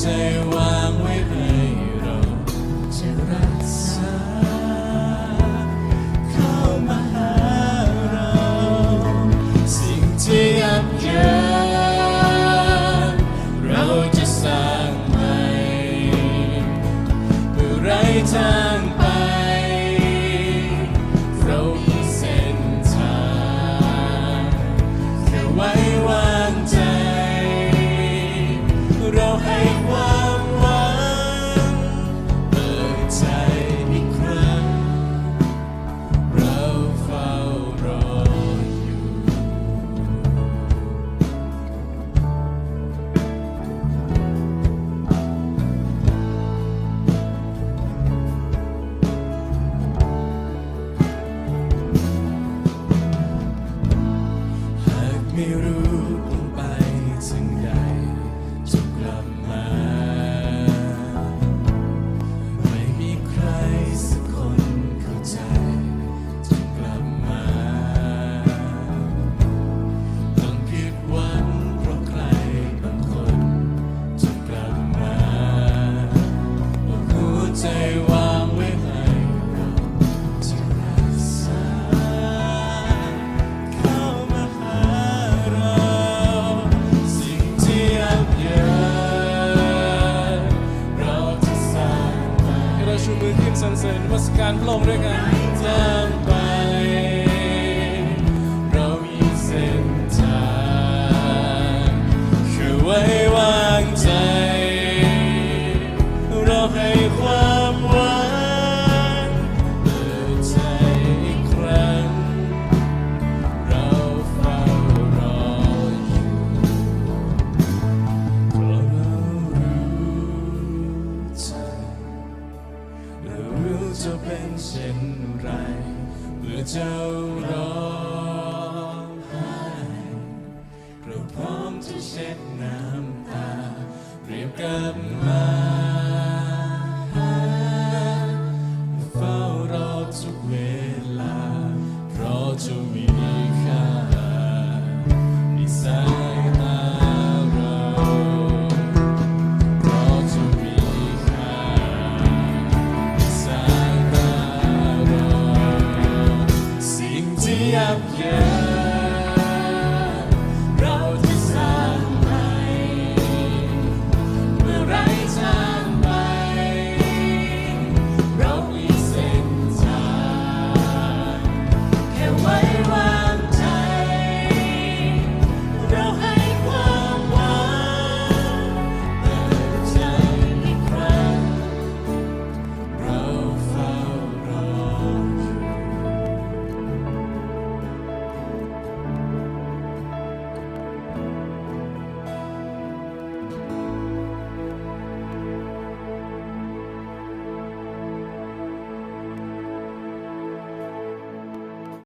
ใจวางไว้ให้เราจะรักษา เข้ามาหาเรา สิ่งที่ยับยั้เราจะสร้างใหม่เมื่ไรทางไป เราคือเส้นทางแค่ไว้ you do. การพรงเร่ จะเป็นเช่นไร เมื่อเจ้าร้องไห้เราพร้อมจะเช็ดน้ำตาเรียบกลับมา up, yeah.